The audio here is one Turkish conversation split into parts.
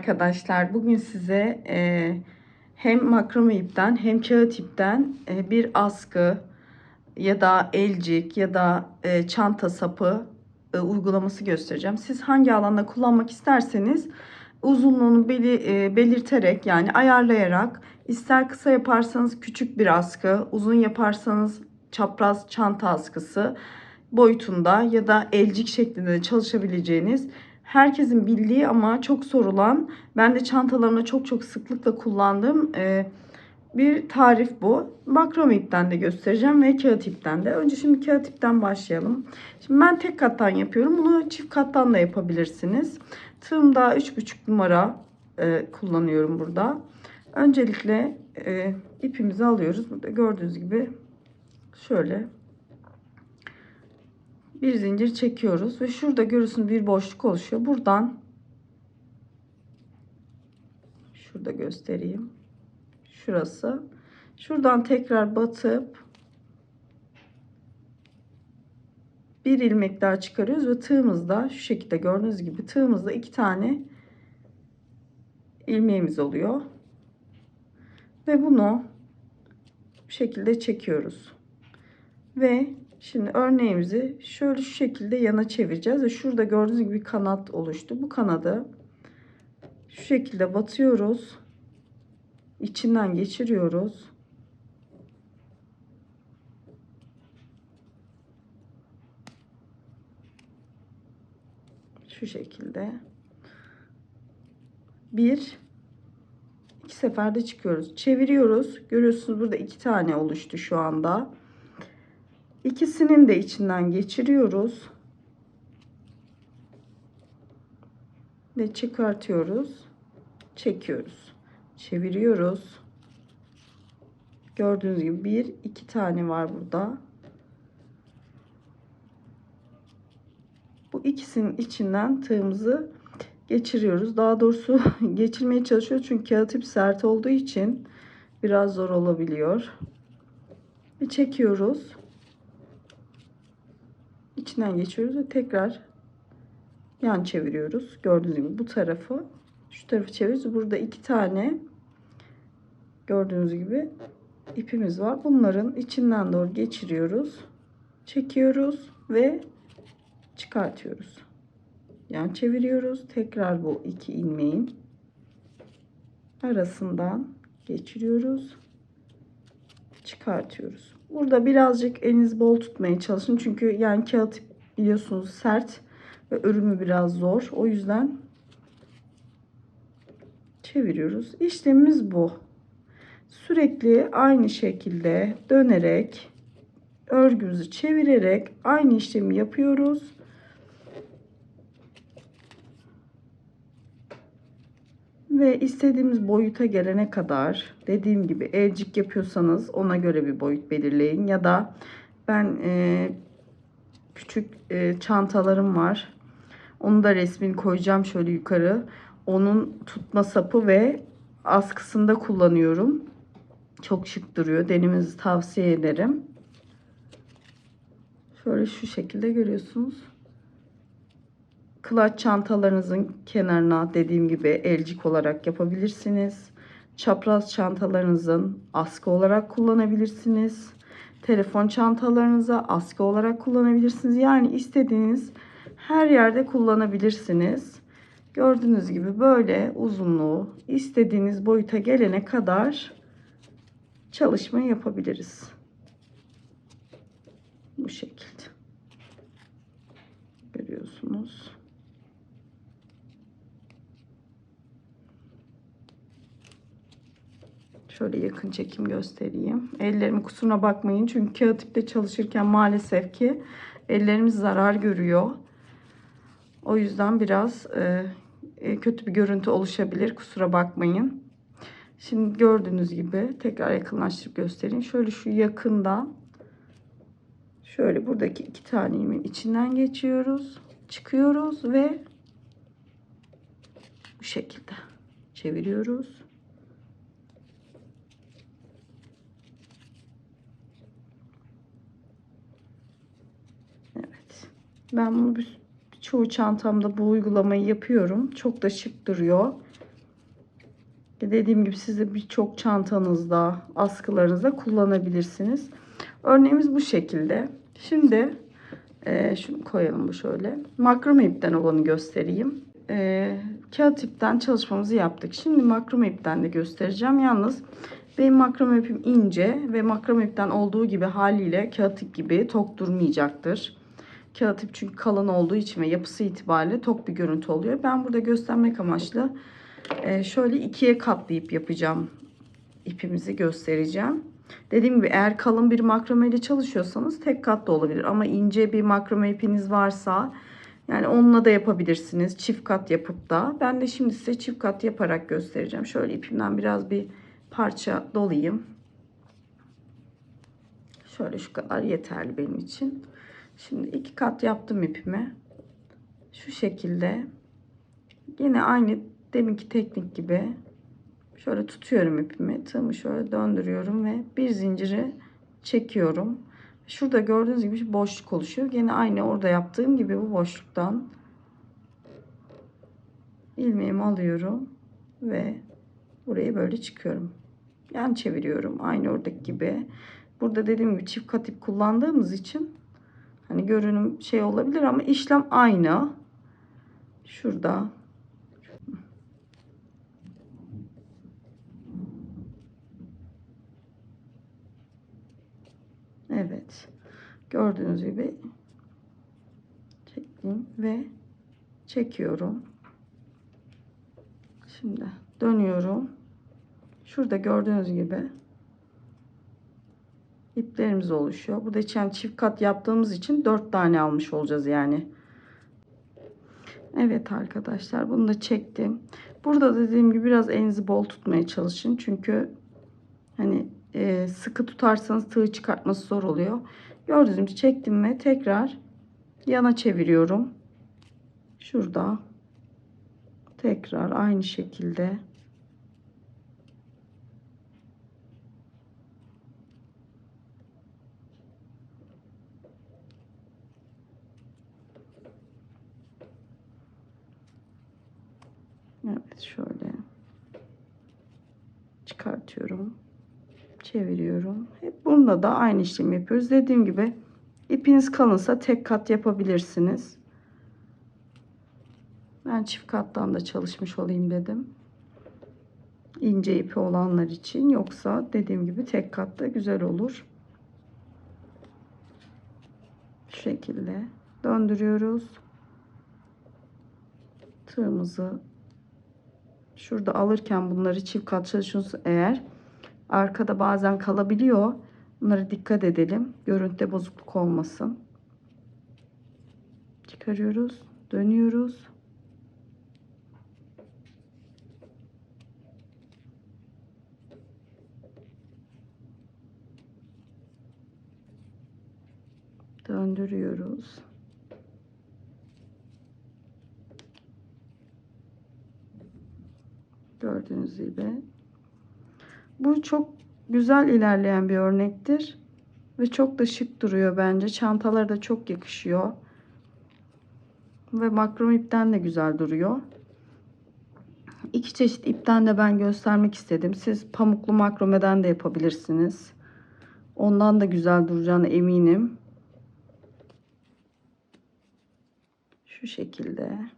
arkadaşlar. Bugün size e, hem makrame ipten hem kağıt ipten e, bir askı ya da elcik ya da e, çanta sapı e, uygulaması göstereceğim. Siz hangi alanda kullanmak isterseniz uzunluğunu beli- e, belirterek yani ayarlayarak ister kısa yaparsanız küçük bir askı, uzun yaparsanız çapraz çanta askısı boyutunda ya da elcik şeklinde de çalışabileceğiniz herkesin bildiği ama çok sorulan ben de çantalarımda çok çok sıklıkla kullandığım e, bir tarif bu. Makrome ipten de göstereceğim ve kağıt ipten de. Önce şimdi kağıt ipten başlayalım. Şimdi ben tek kattan yapıyorum. Bunu çift kattan da yapabilirsiniz. Tığımda 3,5 numara e, kullanıyorum burada. Öncelikle e, ipimizi alıyoruz. Burada gördüğünüz gibi şöyle bir zincir çekiyoruz ve şurada görürsünüz bir boşluk oluşuyor. Buradan şurada göstereyim. Şurası. Şuradan tekrar batıp bir ilmek daha çıkarıyoruz ve tığımızda şu şekilde gördüğünüz gibi tığımızda iki tane ilmeğimiz oluyor. Ve bunu bu şekilde çekiyoruz. Ve Şimdi örneğimizi şöyle şu şekilde yana çevireceğiz ve şurada gördüğünüz gibi bir kanat oluştu. Bu kanadı şu şekilde batıyoruz. İçinden geçiriyoruz. Şu şekilde. Bir, iki seferde çıkıyoruz. Çeviriyoruz. Görüyorsunuz burada iki tane oluştu şu anda. İkisinin de içinden geçiriyoruz. Ve çıkartıyoruz. Çekiyoruz. Çeviriyoruz. Gördüğünüz gibi bir iki tane var burada. Bu ikisinin içinden tığımızı geçiriyoruz. Daha doğrusu geçirmeye çalışıyoruz çünkü kağıt ip sert olduğu için biraz zor olabiliyor. Ve çekiyoruz içinden geçiyoruz ve tekrar yan çeviriyoruz. Gördüğünüz gibi bu tarafı şu tarafı çeviriyoruz. Burada iki tane gördüğünüz gibi ipimiz var. Bunların içinden doğru geçiriyoruz. Çekiyoruz ve çıkartıyoruz. Yan çeviriyoruz. Tekrar bu iki ilmeğin arasından geçiriyoruz. Çıkartıyoruz. Burada birazcık eliniz bol tutmaya çalışın. Çünkü yani kağıt biliyorsunuz sert ve örümü biraz zor. O yüzden çeviriyoruz. İşlemimiz bu. Sürekli aynı şekilde dönerek örgümüzü çevirerek aynı işlemi yapıyoruz. Ve istediğimiz boyuta gelene kadar dediğim gibi elcik yapıyorsanız ona göre bir boyut belirleyin. Ya da ben e, küçük e, çantalarım var. Onu da resmini koyacağım şöyle yukarı. Onun tutma sapı ve askısında kullanıyorum. Çok şık duruyor. Denemenizi tavsiye ederim. Şöyle şu şekilde görüyorsunuz kılaç çantalarınızın kenarına dediğim gibi elcik olarak yapabilirsiniz. Çapraz çantalarınızın askı olarak kullanabilirsiniz. Telefon çantalarınıza askı olarak kullanabilirsiniz. Yani istediğiniz her yerde kullanabilirsiniz. Gördüğünüz gibi böyle uzunluğu istediğiniz boyuta gelene kadar çalışma yapabiliriz. Bu şekilde. Görüyorsunuz. Şöyle yakın çekim göstereyim. Ellerimi kusuruna bakmayın. Çünkü kağıt ipte çalışırken maalesef ki ellerimiz zarar görüyor. O yüzden biraz e, e, kötü bir görüntü oluşabilir. Kusura bakmayın. Şimdi gördüğünüz gibi tekrar yakınlaştırıp göstereyim. Şöyle şu yakından şöyle buradaki iki tane ilmeğin içinden geçiyoruz. Çıkıyoruz ve bu şekilde çeviriyoruz. Ben bunu bir, çoğu çantamda bu uygulamayı yapıyorum. Çok da şık duruyor. dediğim gibi siz de birçok çantanızda, askılarınızda kullanabilirsiniz. Örneğimiz bu şekilde. Şimdi e, şunu koyalım bu şöyle. Makrome ipten olanı göstereyim. E, kağıt ipten çalışmamızı yaptık. Şimdi makrome ipten de göstereceğim. Yalnız benim makrome ipim ince ve makrome ipten olduğu gibi haliyle kağıt ip gibi tok durmayacaktır. Kağıt ip çünkü kalın olduğu için ve yapısı itibariyle tok bir görüntü oluyor. Ben burada göstermek amaçlı e, şöyle ikiye katlayıp yapacağım. ipimizi göstereceğim. Dediğim gibi eğer kalın bir makrame ile çalışıyorsanız tek kat da olabilir. Ama ince bir makrame ipiniz varsa yani onunla da yapabilirsiniz. Çift kat yapıp da. Ben de şimdi size çift kat yaparak göstereceğim. Şöyle ipimden biraz bir parça dolayayım. Şöyle şu kadar yeterli benim için. Şimdi iki kat yaptım ipimi. Şu şekilde. Yine aynı deminki teknik gibi şöyle tutuyorum ipimi. Tığımı şöyle döndürüyorum ve bir zinciri çekiyorum. Şurada gördüğünüz gibi boşluk oluşuyor. Yine aynı orada yaptığım gibi bu boşluktan ilmeğimi alıyorum ve burayı böyle çıkıyorum. Yan çeviriyorum aynı oradaki gibi. Burada dediğim gibi çift kat ip kullandığımız için hani görünüm şey olabilir ama işlem aynı. Şurada Evet. Gördüğünüz gibi çektim ve çekiyorum. Şimdi dönüyorum. Şurada gördüğünüz gibi iplerimiz oluşuyor. Burada için çift kat yaptığımız için 4 tane almış olacağız yani. Evet arkadaşlar bunu da çektim. Burada dediğim gibi biraz elinizi bol tutmaya çalışın. Çünkü hani e, sıkı tutarsanız tığ çıkartması zor oluyor. Gördüğünüz gibi çektim ve tekrar yana çeviriyorum. Şurada tekrar aynı şekilde Evet şöyle çıkartıyorum çeviriyorum. Hep bunda da aynı işlemi yapıyoruz. Dediğim gibi ipiniz kalınsa tek kat yapabilirsiniz. Ben çift kattan da çalışmış olayım dedim. İnce ipi olanlar için yoksa dediğim gibi tek katta güzel olur. Şu şekilde döndürüyoruz. Tığımızı şurada alırken bunları çift kat çalışıyorsunuz eğer Arkada bazen kalabiliyor. Bunlara dikkat edelim. Görüntüde bozukluk olmasın. Çıkarıyoruz. Dönüyoruz. Döndürüyoruz. Gördüğünüz gibi bu çok güzel ilerleyen bir örnektir. Ve çok da şık duruyor bence. Çantalara da çok yakışıyor. Ve makrom ipten de güzel duruyor. İki çeşit ipten de ben göstermek istedim. Siz pamuklu makromeden de yapabilirsiniz. Ondan da güzel duracağına eminim. Şu şekilde.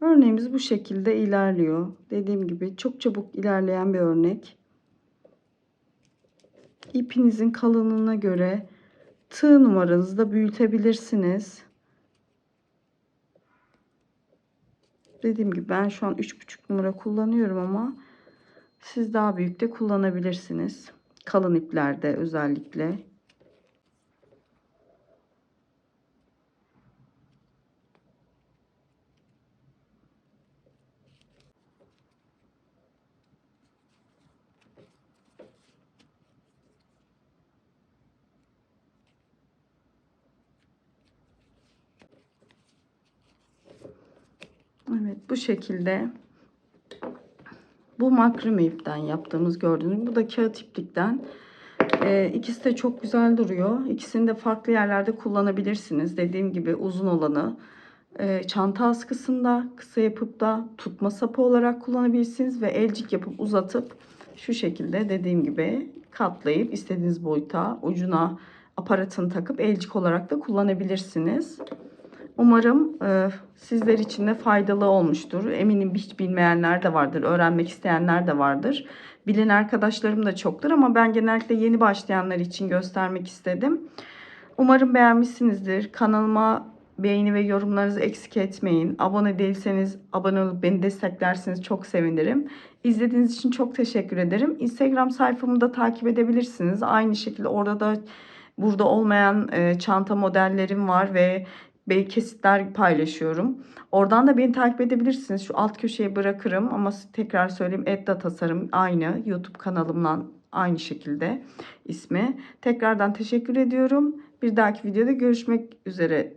Örneğimiz bu şekilde ilerliyor. Dediğim gibi çok çabuk ilerleyen bir örnek. İpinizin kalınlığına göre tığ numaranızı da büyütebilirsiniz. Dediğim gibi ben şu an 3,5 numara kullanıyorum ama siz daha büyük de kullanabilirsiniz. Kalın iplerde özellikle. Bu şekilde bu makrame ipten yaptığımız gördüğünüz. Bu da kağıt iplikten. Ee, ikisi de çok güzel duruyor. İkisini de farklı yerlerde kullanabilirsiniz. Dediğim gibi uzun olanı e, çanta askısında kısa yapıp da tutma sapı olarak kullanabilirsiniz ve elcik yapıp uzatıp şu şekilde dediğim gibi katlayıp istediğiniz boyuta ucuna aparatını takıp elcik olarak da kullanabilirsiniz. Umarım e, sizler için de faydalı olmuştur. Eminim hiç bilmeyenler de vardır, öğrenmek isteyenler de vardır. Bilen arkadaşlarım da çoktur ama ben genellikle yeni başlayanlar için göstermek istedim. Umarım beğenmişsinizdir. Kanalıma beğeni ve yorumlarınızı eksik etmeyin. Abone değilseniz abone olup beni desteklerseniz çok sevinirim. İzlediğiniz için çok teşekkür ederim. Instagram sayfamı da takip edebilirsiniz. Aynı şekilde orada da burada olmayan e, çanta modellerim var ve kesitler paylaşıyorum. Oradan da beni takip edebilirsiniz. Şu alt köşeye bırakırım ama tekrar söyleyeyim Edda Tasarım aynı. YouTube kanalımdan aynı şekilde ismi. Tekrardan teşekkür ediyorum. Bir dahaki videoda görüşmek üzere.